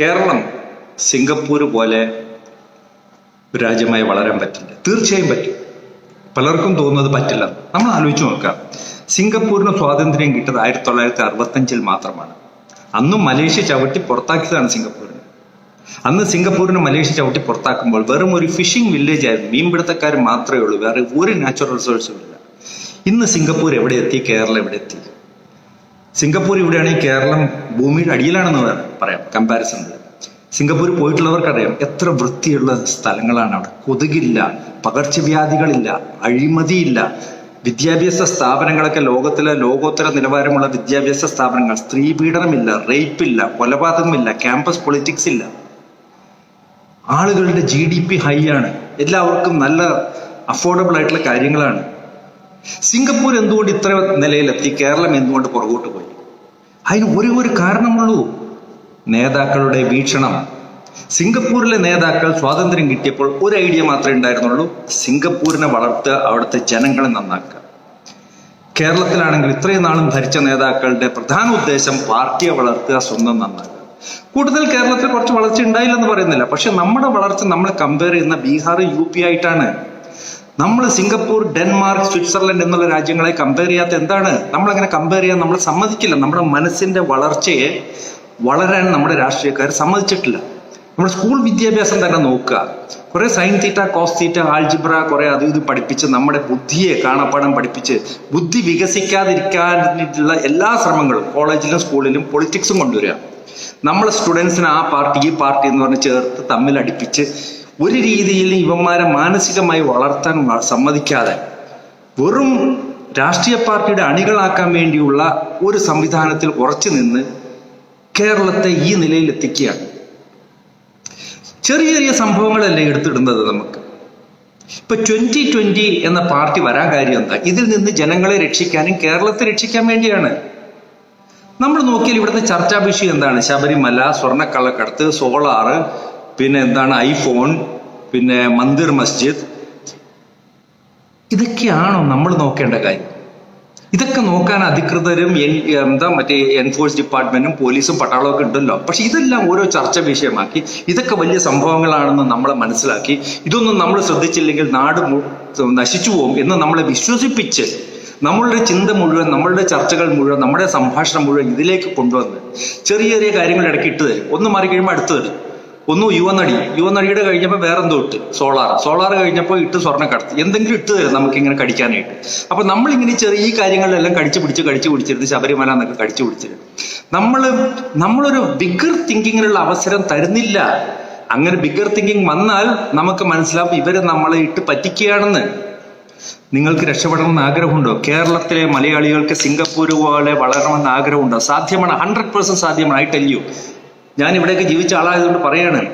Keralam Singapore പോലെ രാജ്യമായി വളരാൻ പറ്റില്ല. തീർച്ചയായും പറ്റും. പലർക്കും തോന്നുന്നത് പറ്റില്ല. നമ്മൾ ആലോചിച്ച് നോക്കാം. സിംഗപ്പൂരിന് സ്വാതന്ത്ര്യം കിട്ടിയത് ആയിരത്തി തൊള്ളായിരത്തി അറുപത്തഞ്ചിൽ മാത്രമാണ്. അന്നും മലേഷ്യ ചവിട്ടി പുറത്താക്കിയതാണ് സിംഗപ്പൂരിന്. അന്ന് സിംഗപ്പൂരിന് മലേഷ്യ ചവിട്ടി പുറത്താക്കുമ്പോൾ വെറും ഒരു ഫിഷിംഗ് വില്ലേജ് ആയിരുന്നു. മീൻപിടുത്തക്കാർ മാത്രമേ ഉള്ളൂ. വേറെ ഒരു നാച്ചുറൽ റിസോഴ്സും ഇല്ല. ഇന്ന് സിംഗപ്പൂർ എവിടെ എത്തി? കേരളം എവിടെ എത്തി? സിംഗപ്പൂർ ഇവിടെയാണെങ്കിൽ കേരളം ഭൂമിയുടെ അടിയിലാണെന്ന് പറയാം കമ്പാരിസണിൽ സിംഗപ്പൂർ പോയിട്ടുള്ളവർക്കറിയാം എത്ര വൃത്തിയുള്ള സ്ഥലങ്ങളാണ് അവിടെ. കൊതുകില്ല പകർച്ചവ്യാധികളില്ല അഴിമതിയില്ല. വിദ്യാഭ്യാസ സ്ഥാപനങ്ങളൊക്കെ ലോകത്തിലെ ലോകോത്തര നിലവാരമുള്ള വിദ്യാഭ്യാസ സ്ഥാപനങ്ങൾ. സ്ത്രീ പീഡനമില്ല റേപ്പില്ല കൊലപാതകമില്ല ക്യാമ്പസ് പൊളിറ്റിക്സ് ഇല്ല. ആളുകളുടെ ജി ഡി പി ഹൈ ആണ്. എല്ലാവർക്കും നല്ല അഫോർഡബിൾ ആയിട്ടുള്ള കാര്യങ്ങളാണ്. സിംഗപ്പൂർ എന്തുകൊണ്ട് ഇത്ര നിലയിലെത്തി? കേരളം എന്തുകൊണ്ട് പുറകോട്ട് പോയി? അതിന് ഒരേ ഒരു കാരണമുള്ളൂ. നേതാക്കളുടെ വീക്ഷണം. സിംഗപ്പൂരിലെ നേതാക്കൾ സ്വാതന്ത്ര്യം കിട്ടിയപ്പോൾ ഒരു ഐഡിയ മാത്രമേ ഉണ്ടായിരുന്നുള്ളൂ. സിംഗപ്പൂരിനെ വളർത്തുക അവിടുത്തെ ജനങ്ങളെ നന്നാക്കുക. കേരളത്തിലാണെങ്കിൽ ഇത്രയും നാളും ഭരിച്ച നേതാക്കളുടെ പ്രധാന ഉദ്ദേശം പാർട്ടിയെ വളർത്തുക സ്വന്തം നന്നാക്കുക. കൂടുതൽ കേരളത്തിൽ കുറച്ച് വളർച്ച ഉണ്ടായില്ലെന്ന് പറയുന്നില്ല. പക്ഷെ നമ്മുടെ വളർച്ച നമ്മൾ കമ്പയർ ചെയ്യുന്ന ബീഹാർ യു പി ആയിട്ടാണ്. നമ്മൾ സിംഗപ്പൂർ ഡെൻമാർക്ക് സ്വിറ്റ്സർലൻഡ് എന്നുള്ള രാജ്യങ്ങളെ കമ്പയർ ചെയ്യാത്ത എന്താണ്? നമ്മൾ അങ്ങനെ കമ്പയർ ചെയ്യാൻ നമ്മൾ സമ്മതിക്കില്ല. നമ്മുടെ മനസ്സിന്റെ വളർച്ചയെ വളരാൻ നമ്മുടെ രാഷ്ട്രീയക്കാർ സമ്മതിച്ചിട്ടില്ല. നമ്മുടെ സ്കൂൾ വിദ്യാഭ്യാസം തന്നെ നോക്കുക. കുറേ sine theta cos theta algebra കുറേ അത് ഇത് പഠിപ്പിച്ച് നമ്മുടെ ബുദ്ധിയെ കാണാപ്പാടം പഠിപ്പിച്ച് ബുദ്ധി വികസിക്കാതിരിക്കാനുള്ള എല്ലാ ശ്രമങ്ങളും കോളേജിലും സ്കൂളിലും പൊളിറ്റിക്സും കൊണ്ടുവരിക. നമ്മളെ സ്റ്റുഡൻസിന് ആ പാർട്ടി ഈ പാർട്ടി എന്ന് പറഞ്ഞ് ചേർത്ത് തമ്മിൽ അടുപ്പിച്ച് ഒരു രീതിയിൽ ഇവന്മാരെ മാനസികമായി വളർത്താൻ സമ്മതിക്കാതെ വെറും രാഷ്ട്രീയ പാർട്ടിയുടെ അണികളാക്കാൻ വേണ്ടിയുള്ള ഒരു സംവിധാനത്തിൽ ഉറച്ചു നിന്ന് കേരളത്തെ ഈ നിലയിൽ എത്തിക്കുകയാണ്. ചെറിയ ചെറിയ സംഭവങ്ങളല്ലേ എടുത്തിടുന്നത് നമുക്ക്. ഇപ്പൊ ട്വന്റി ട്വന്റി എന്ന പാർട്ടി വരാൻ കാര്യം എന്താ? ഇതിൽ നിന്ന് ജനങ്ങളെ രക്ഷിക്കാനും കേരളത്തെ രക്ഷിക്കാൻ വേണ്ടിയാണ്. നമ്മൾ നോക്കിയാൽ ഇവിടുത്തെ ചർച്ചാ വിഷയം എന്താണ്? ശബരിമല സ്വർണക്കള്ളക്കടത്ത് സോളാറ് പിന്നെ എന്താണ് ഐഫോൺ പിന്നെ മന്ദിർ മസ്ജിദ്. ഇതൊക്കെയാണോ നമ്മൾ നോക്കേണ്ട കാര്യം? ഇതൊക്കെ നോക്കാൻ അധികൃതരും എന്താ മറ്റേ എൻഫോഴ്സ് ഡിപ്പാർട്ട്മെന്റും പോലീസും പട്ടാളവും ഒക്കെ ഉണ്ടല്ലോ. പക്ഷെ ഇതെല്ലാം ഓരോ ചർച്ച വിഷയമാക്കി. ഇതൊക്കെ വലിയ സംഭവങ്ങളാണെന്ന് നമ്മളെ മനസ്സിലാക്കി. ഇതൊന്നും നമ്മൾ ശ്രദ്ധിച്ചില്ലെങ്കിൽ നാട് നശിച്ചു പോകും എന്ന് നമ്മളെ വിശ്വസിപ്പിച്ച് നമ്മളുടെ ചിന്ത മുഴുവൻ നമ്മളുടെ ചർച്ചകൾ മുഴുവൻ നമ്മുടെ സംഭാഷണം മുഴുവൻ ഇതിലേക്ക് കൊണ്ടുവന്ന് ചെറിയ ചെറിയ കാര്യങ്ങൾ ഇടയ്ക്ക് ഇട്ട് തരും. ഒന്ന് മാറി കഴിയുമ്പോൾ അടുത്ത് തരും. ഒന്ന് യുവനടി. യുവനടിയുടെ കഴിഞ്ഞപ്പോൾ വേറെന്തോ ഇട്ട്. സോളാർ. സോളാർ കഴിഞ്ഞപ്പോൾ ഇട്ട് സ്വർണക്കടത്ത് എന്തെങ്കിലും ഇട്ട് തരും നമുക്ക് ഇങ്ങനെ കടിക്കാനായിട്ട്. അപ്പൊ നമ്മൾ ഇങ്ങനെ ചെറിയ ഈ കാര്യങ്ങളിലെല്ലാം കടിച്ചു പിടിച്ച് കടിച്ചു പിടിച്ചിരുന്ന് ശബരിമല എന്നൊക്കെ കടിച്ചു പിടിച്ചിരുന്നു. നമ്മൾ നമ്മളൊരു ബിഗർ തിങ്കിങ്ങിനുള്ള അവസരം തരുന്നില്ല. അങ്ങനെ ബിഗർ തിങ്കിങ് വന്നാൽ നമുക്ക് മനസ്സിലാവും ഇവർ നമ്മളെ ഇട്ട് പറ്റിക്കുകയാണെന്ന്. നിങ്ങൾക്ക് രക്ഷപ്പെടണമെന്ന് ആഗ്രഹമുണ്ടോ? കേരളത്തിലെ മലയാളികൾക്ക് സിംഗപ്പൂർ പോലെ വളരണമെന്ന് ആഗ്രഹമുണ്ടോ? സാധ്യമാണ്. ഹൺഡ്രഡ് പെർസെന്റ് സാധ്യമാണ്. ഐ ടെൽ യു ഞാൻ ഇവിടേക്ക് ജീവിച്ച ആളായതുകൊണ്ട് പറയാണ്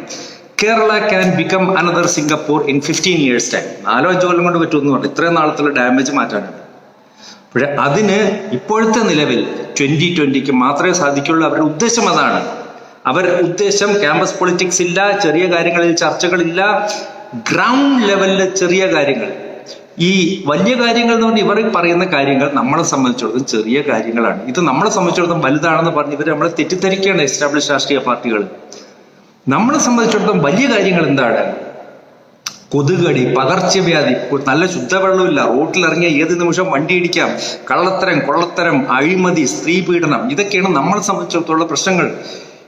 Kerala can become another Singapore in fifteen years time നാലോ അഞ്ചോ കൊല്ലം കൊണ്ട് പറ്റുമെന്ന് പറഞ്ഞു. ഇത്രയും നാളത്തുള്ള ഡാമേജ് മാറ്റാനാണ്. പക്ഷെ അതിന് ഇപ്പോഴത്തെ നിലവിൽ ട്വന്റി ട്വന്റിക്ക് മാത്രമേ സാധിക്കുള്ളൂ. അവരുടെ ഉദ്ദേശം അതാണ്. അവർ ഉദ്ദേശം ക്യാമ്പസ് പൊളിറ്റിക്സ് ഇല്ല ചെറിയ കാര്യങ്ങളിൽ ചർച്ചകളില്ല ഗ്രൗണ്ട് ലെവലിലെ ചെറിയ കാര്യങ്ങൾ. ഈ വലിയ കാര്യങ്ങൾ എന്ന് പറഞ്ഞാൽ ഇവർ പറയുന്ന കാര്യങ്ങൾ നമ്മളെ സംബന്ധിച്ചിടത്തോളം ചെറിയ കാര്യങ്ങളാണ്. ഇത് നമ്മളെ സംബന്ധിച്ചിടത്തോളം വലുതാണെന്ന് പറഞ്ഞ് ഇവർ നമ്മളെ തെറ്റിദ്ധരിക്കുകയാണ് എസ്റ്റാബ്ലിഷ് രാഷ്ട്രീയ പാർട്ടികൾ നമ്മളെ സംബന്ധിച്ചിടത്തോളം വലിയ കാര്യങ്ങൾ എന്താണ്? കൊതുകടി പകർച്ചവ്യാധി നല്ല ശുദ്ധവെള്ളമില്ല റോട്ടിലിറങ്ങിയ ഏത് നിമിഷം വണ്ടി ഇടിക്കാം. കള്ളത്തരം കൊള്ളത്തരം അഴിമതി സ്ത്രീ പീഡനം ഇതൊക്കെയാണ് നമ്മളെ സംബന്ധിച്ചിടത്തോളം പ്രശ്നങ്ങൾ.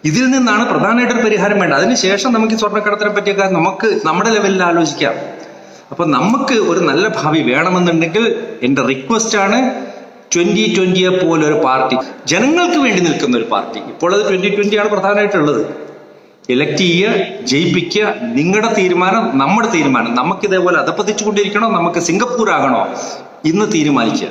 ഇതിൽ നിന്നാണ് പ്രധാനമായിട്ടൊരു പരിഹാരം വേണ്ടത്. അതിനുശേഷം നമുക്ക് ഈ സ്വർണക്കടത്തിനെ പറ്റിയൊക്കെ നമുക്ക് നമ്മുടെ ലെവലിൽ ആലോചിക്കാം. അപ്പൊ നമുക്ക് ഒരു നല്ല ഭാവി വേണമെന്നുണ്ടെങ്കിൽ എന്റെ റിക്വസ്റ്റ് ആണ് ട്വന്റി ട്വന്റിയെ പോലെ ഒരു പാർട്ടി ജനങ്ങൾക്ക് വേണ്ടി നിൽക്കുന്ന ഒരു പാർട്ടി. ഇപ്പോൾ അത് ട്വന്റി ട്വന്റി ആണ് പ്രധാനമായിട്ടുള്ളത്. ഇലക്ട് ചെയ്യുക ജയിപ്പിക്കുക നിങ്ങളുടെ തീരുമാനം നമ്മുടെ തീരുമാനം. നമുക്ക് ഇതേപോലെ അധപ്പതിച്ചുകൊണ്ടിരിക്കണോ നമുക്ക് സിംഗപ്പൂർ ആകണോ ഇന്ന് തീരുമാനിക്കുക.